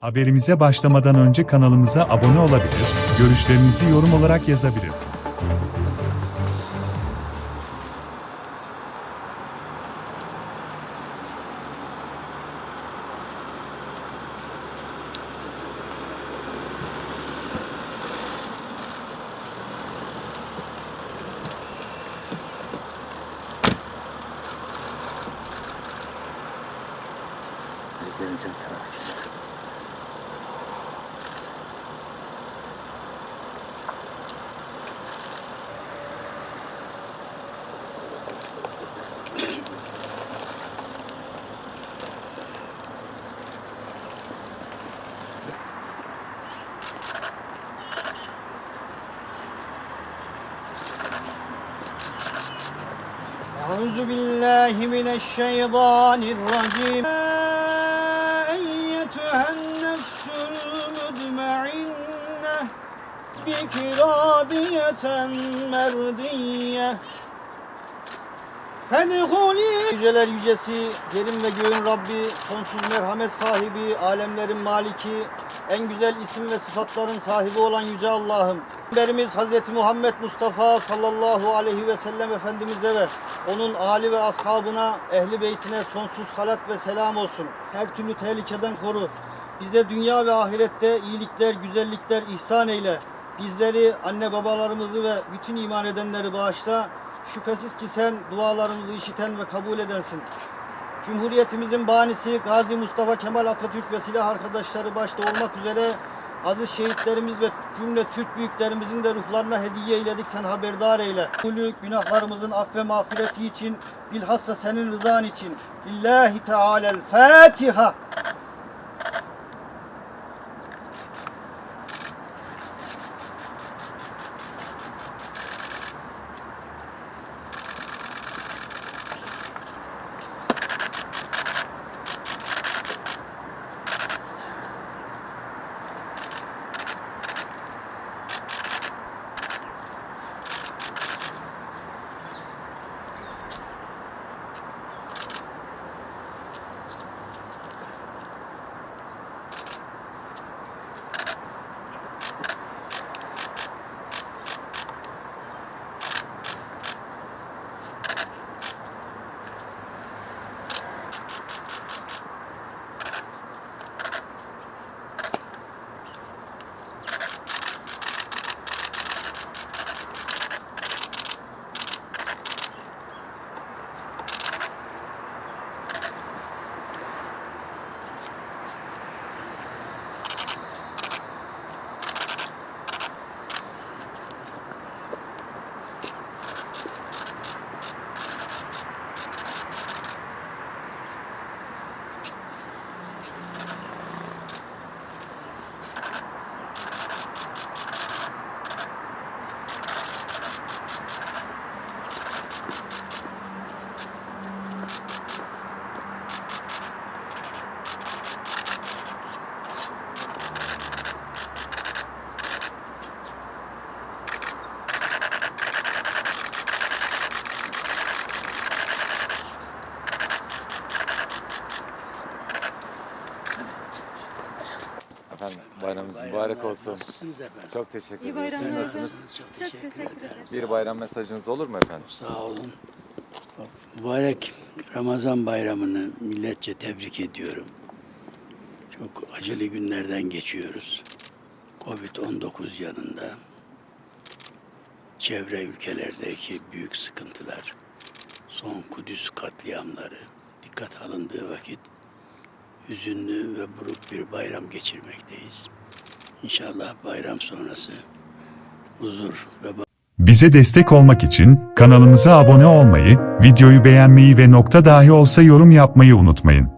Haberimize başlamadan önce kanalımıza abone olabilir, görüşlerinizi yorum olarak yazabilirsiniz. Görünce bir taraf güzel. أعوذ بالله من الشيطان الرجيم يا أيتها النفس المطمئنة بك راضية مرضية Fedhuli Yüceler yücesi, yerin ve göğün Rabbi, sonsuz merhamet sahibi, alemlerin maliki, en güzel isim ve sıfatların sahibi olan Yüce Allah'ım. Peygamberimiz Hz. Muhammed Mustafa sallallahu aleyhi ve sellem Efendimiz'e ve onun âli ve ashabına, ehli beytine sonsuz salat ve selam olsun. Her türlü tehlikeden koru. Bize dünya ve ahirette iyilikler, güzellikler ihsan eyle. Bizleri, anne babalarımızı ve bütün iman edenleri bağışla. Şüphesiz ki sen dualarımızı işiten ve kabul edensin. Cumhuriyetimizin banisi Gazi Mustafa Kemal Atatürk ve silah arkadaşları başta olmak üzere aziz şehitlerimiz ve cümle Türk büyüklerimizin de ruhlarına hediye eyledik sen haberdar eyle. Kulü günahlarımızın aff ve mağfireti için bilhassa senin rızan için. Lillahi Teala'l Fatiha. Bayramınız mübarek olsun. Nasılsınız efendim? Çok teşekkür İyi ederiz. Siz bayramlar. nasılsınız? Çok Çok teşekkür, ederiz. Bir bayram mesajınız olur mu efendim? Sağ olun. Mübarek Ramazan bayramını milletçe tebrik ediyorum. Çok acılı günlerden geçiyoruz. Covid-19 yanında çevre ülkelerdeki büyük sıkıntılar, son Kudüs katliamları dikkat alındığı vakit hüzünlü ve buruk bir bayram geçirmekteyiz. İnşallah bayram sonrası huzur ve Bize destek olmak için kanalımıza abone olmayı, videoyu beğenmeyi ve nokta dahi olsa yorum yapmayı unutmayın.